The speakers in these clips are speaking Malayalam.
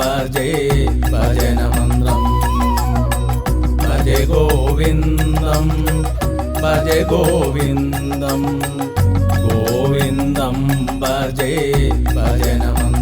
ഭജേ ഭജനമന്ത്രം ഭജ ഗോവിന്ദം ഭജ ഗോവിന്ദം. ഗോവിന്ദം ഭജേ ഭജനമന്ത്രം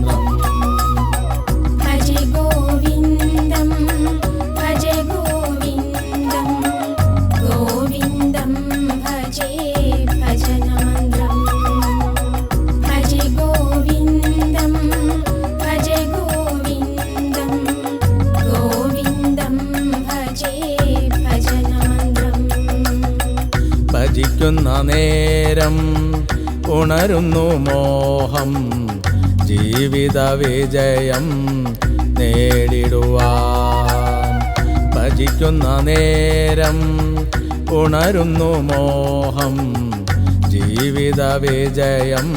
ഭജിക്കുന്ന നേരം ഉണരുന്നു മോഹം. ജീവിത വിജയം നേടിടുവാൻ. ഭജിക്കുന്ന നേരം ഉണരുന്നു മോഹം. ജീവിത വിജയം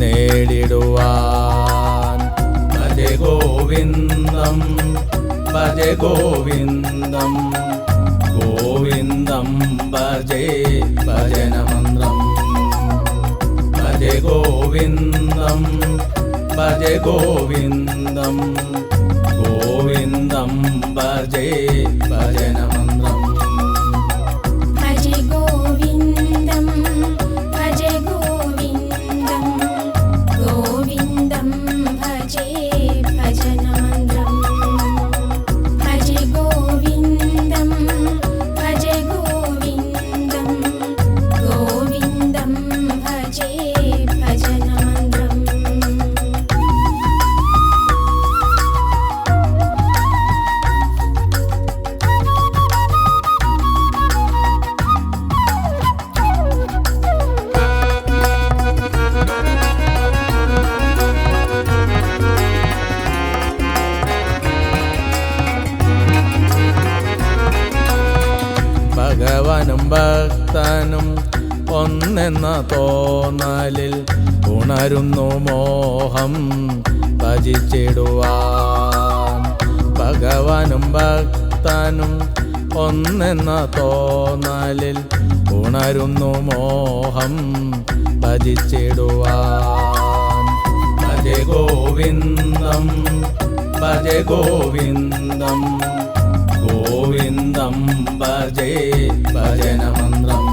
നേടിടുവാൻ. ഭജ ഗോവിന്ദം ഭജ ഗോവിന്ദം. ഗോവിന്ദം ഭജേ ഭജനമന്ത്രം. ഭജ ഗോവിന്ദം ഭജ ഗോവിന്ദം. ഗോവിന്ദം ഭജേ ഭജനമന്ത്രം ഭഗവാനും ഭക്തനും ഒന്നെന്ന തോന്നലിൽ ഉണരുന്നു മോഹം ഭജിച്ചിടുവാൻ. ഭഗവാനും ഭക്തനും ഒന്നെന്ന തോന്നലിൽ ഉണരുന്നു മോഹം ഭജിച്ചിടുവാൻ. ഭജ ഗോവിന്ദം ഭജ ഗോവിന്ദം ഗോവിന്ദം ഭജേ ഭജനമന്ത്രം.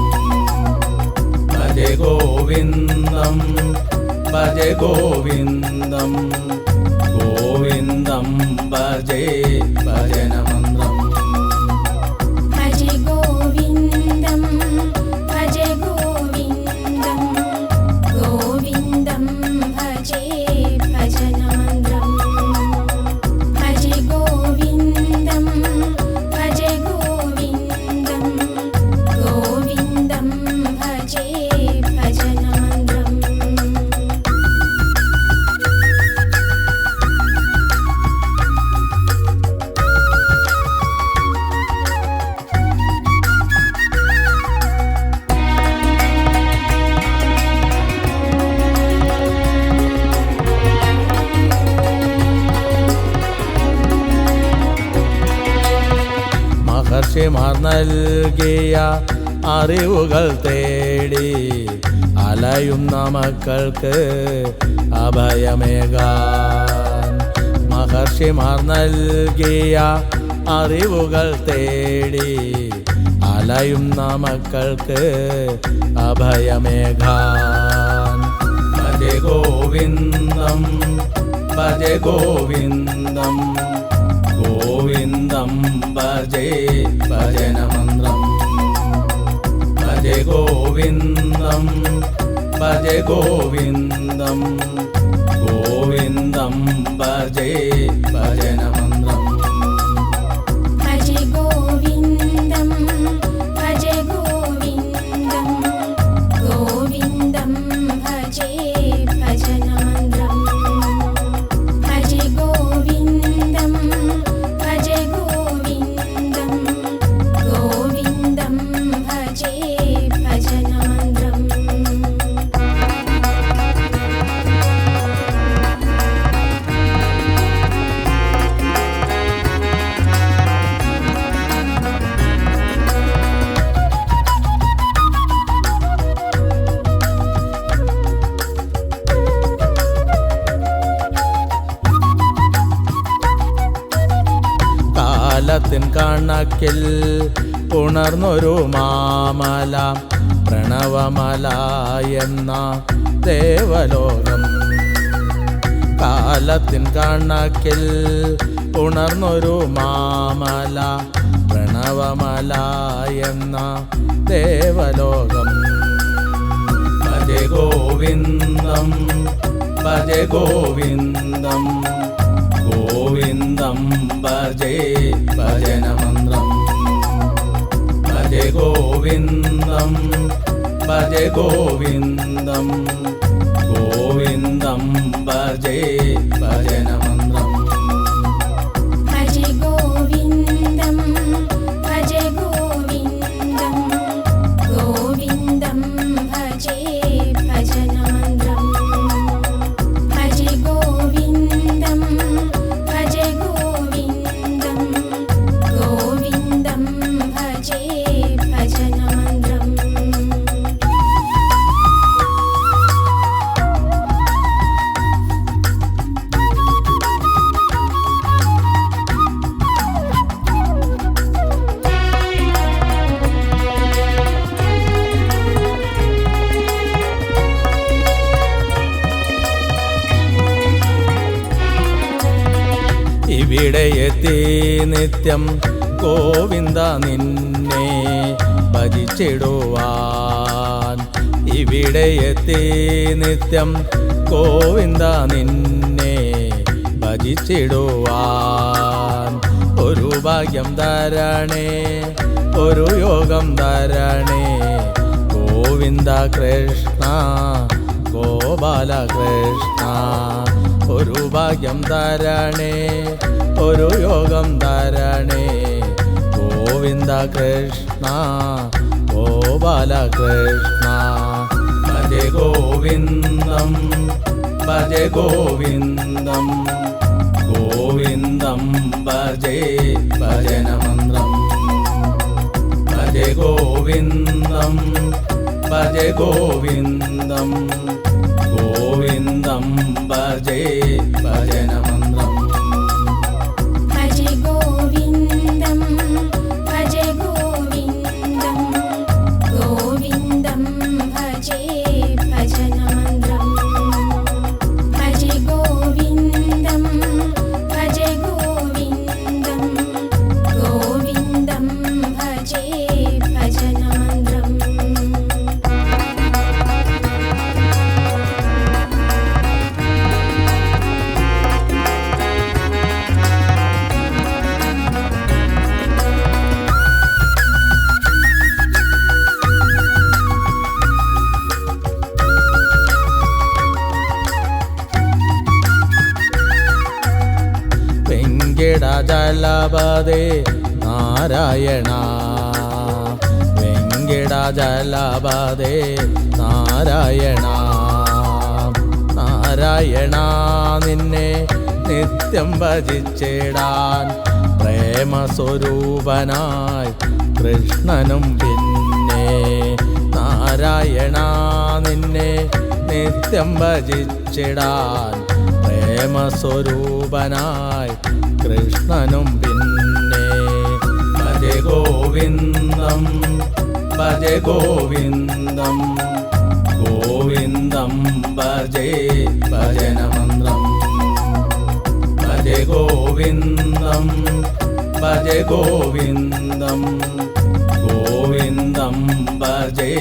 ഭജ ഗോവിന്ദം ഭജ ഗോവിന്ദം. ഗോവിന്ദം ഭജേ ഭജനമന്ത്രം. മഹർഷിമാർ നൽകിയ അറിവുകൾ തേടി അലയുന്ന മക്കൾക്ക് അഭയമേകാൻ. മഹർഷിമാർ നൽകിയ അറിവുകൾ തേടി അലയുന്ന മക്കൾക്ക് അഭയമേകാൻ. ഭജ ഗോവിന്ദം ഭജ ഗോവിന്ദം ഗോവിന്ദം ഭജേ ഭജനമന്ത്രം ഭജ ഗോവിന്ദം ഭജ ഗോവിന്ദം. ഗോവിന്ദം ഭജേ ഭജനമന്ത്രം കാലത്തിൻ കണക്കിൽ ഉണർന്നൊരു മാമല പ്രണവമല എന്ന ദേവലോകം. കാലത്തിൻ കണക്കിൽ ഉണർന്നൊരു മാമല പ്രണവമല എന്ന ദേവലോകം. ഭജ ഗോവിന്ദം ഭജ ഗോവിന്ദം ഗോവിന്ദം ഭജേ ഭജനമന്ത്രം. ഭജ ഗോവിന്ദം ഭജ ഗോവിന്ദം. ഗോവിന്ദം ഭജേ ഭജനമന്ത്രം. നിത്യം ഗോവിന്ദ നിന്നെ ഭജിച്ചിടുവാൻ. ഇവിടെ എത്തി നിത്യം ഗോവിന്ദ നിന്നെ ഭജിച്ചിടുവാൻ. ഒരു ഭാഗ്യം തരണേ ഒരു യോഗം തരണേ. ഗോവിന്ദ കൃഷ്ണ ഗോപാല കൃഷ്ണ ഒരു ഭാഗ്യം തരണേ. ഒരു യോഗം തരണേ ഗോവിന്ദ കൃഷ്ണ ഗോപാല കൃഷ്ണ. ഭജ ഗോവിന്ദം ഭജ ഗോവിന്ദം. ഗോവിന്ദം ഭജേ ഭജനമന്ത്രം ഭജ ഗോവിന്ദം ഭജ ഗോവിന്ദം. ഗോവിന്ദം ഭജേ ഭജനമന്ത്രം വെങ്കിടജലപദേ നാരായണ. വെങ്കിട ജലപദേ നാരായണ. നാരായണ നിന്നെ നിത്യം ഭജിച്ചിടാൻ പ്രേമസ്വരൂപനായി കൃഷ്ണനും പിന്നെ. നാരായണ നിന്നെ നിത്യം ഭജിച്ചിടാൻ പ്രേമസ്വരൂപനായി കൃഷ്ണനും പിന്നെ. ഭജ ഗോവിന്ദം ഭജ ഗോവിന്ദം ഗോവിന്ദം ഭജേ ഭജനമന്ത്രം. ഭജ ഗോവിന്ദം ഭജ ഗോവിന്ദം ഗോവിന്ദം ഭജേ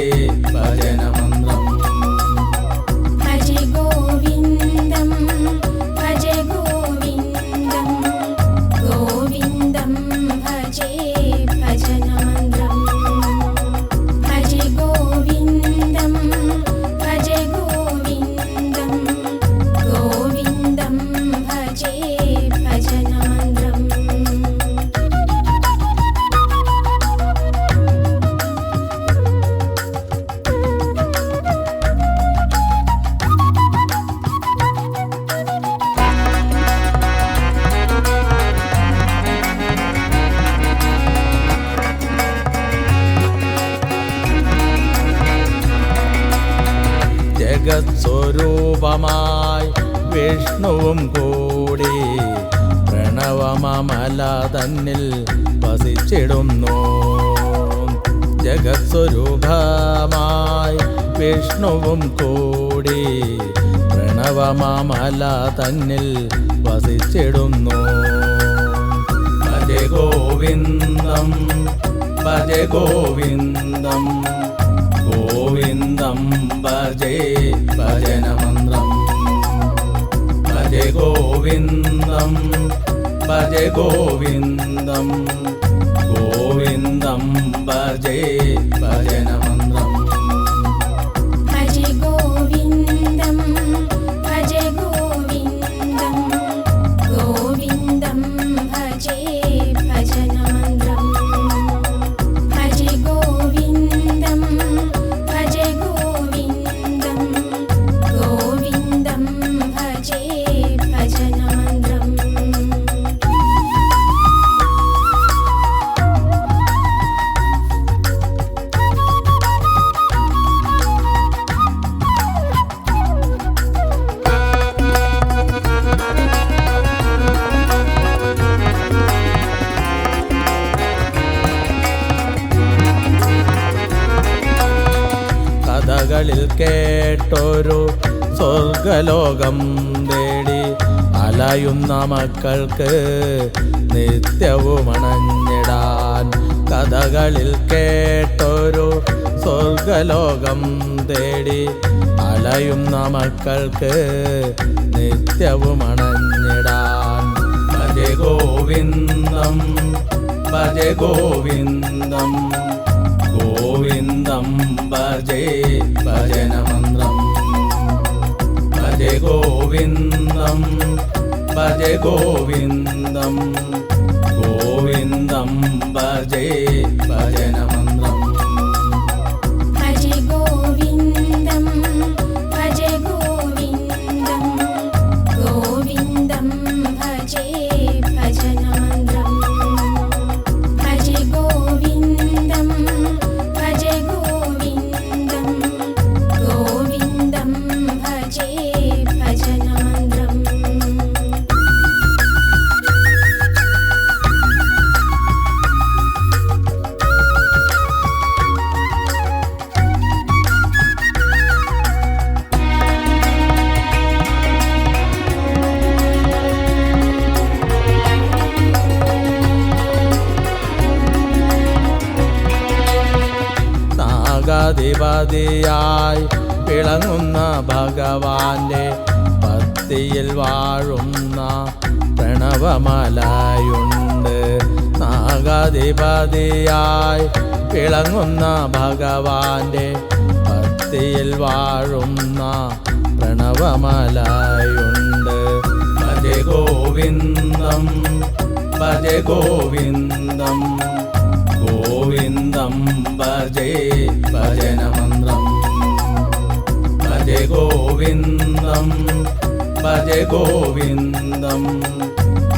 ജഗത്സ്വരൂപമായി വിഷ്ണുവും കൂടി പ്രണവമാമല തന്നിൽ വസിച്ചിടുന്നു. ഭജ ഗോവിന്ദം ഭജ ഗോവിന്ദം ഗോവിന്ദം ഭജേ ഭജനമന്ത്രം. ഭജ ഗോവിന്ദം ഭജ ഗോവിന്ദം ഗോവിന്ദം സ്വർഗലോകം തേടി അലയുന്ന മക്കൾക്ക് നിത്യവും അണഞ്ഞിടാൻ കഥകളിൽ കേട്ടൊരു സ്വർഗലോകം തേടി അലയുന്ന മക്കൾക്ക് നിത്യവും അണഞ്ഞിടാൻ ഭജ ഗോവിന്ദം ഭജ ഗോവിന്ദം ഗോവിന്ദം ഭജേ ഭജനമന്ത്രം ഭജ ഗോവിന്ദം ഭജ ഗോവിന്ദം ഗോവിന്ദം ഭജേ ഭജനമന്ത്രം നാഗാധിപതിയായി പിളങ്ങുന്ന ഭഗവാന്റെ ഭക്തിയിൽ വാഴുന്ന പ്രണവമലയുണ്ട്. നാഗാധിപതിയായി പിളങ്ങുന്ന ഭഗവാന്റെ ഭക്തിയിൽ വാഴുന്ന പ്രണവമലയുണ്ട്. ഭജ ഗോവിന്ദം ഭജ ഗോവിന്ദം ഗോവിന്ദം ഭജേ ഭജനമന്ത്രം ഭജ ഗോവിന്ദം ഭജ ഗോവിന്ദം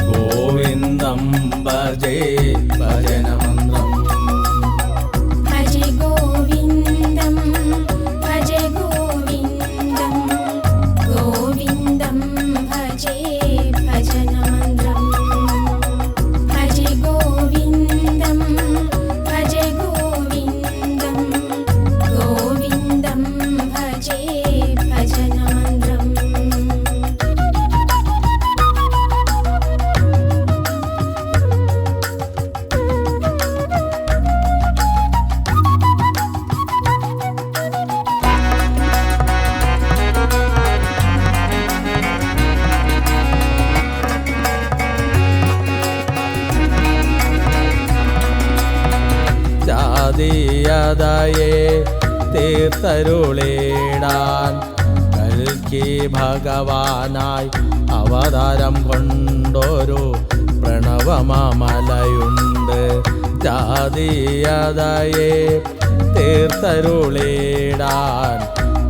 ഗോവിന്ദം ഭജേ ഭജനമന്ത്രം ജാതീയതയെ തീർത്ഥരുളേടാൻ കൽക്കി ഭഗവാനായി അവതാരം കൊണ്ടൊരു പ്രണവമലയുണ്ട് ജാതീയതയെ തീർത്ഥരുളേടാൻ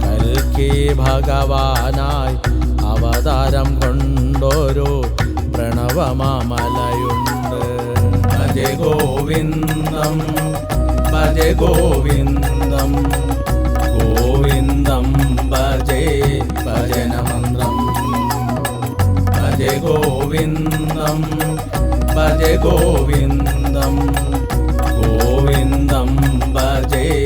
കൽക്കി ഭഗവാനായി അവതാരം കൊണ്ടൊരു പ്രണവമലയുണ്ട് ഭജ ഗോവിന്ദം. ഭജ ഗോവിന്ദം ഗോവിന്ദം ഭജേ ഭജനമന്ത്രം. ഭജ ഗോവിന്ദം ഭജ ഗോവിന്ദം ഗോവിന്ദം ഭജേ.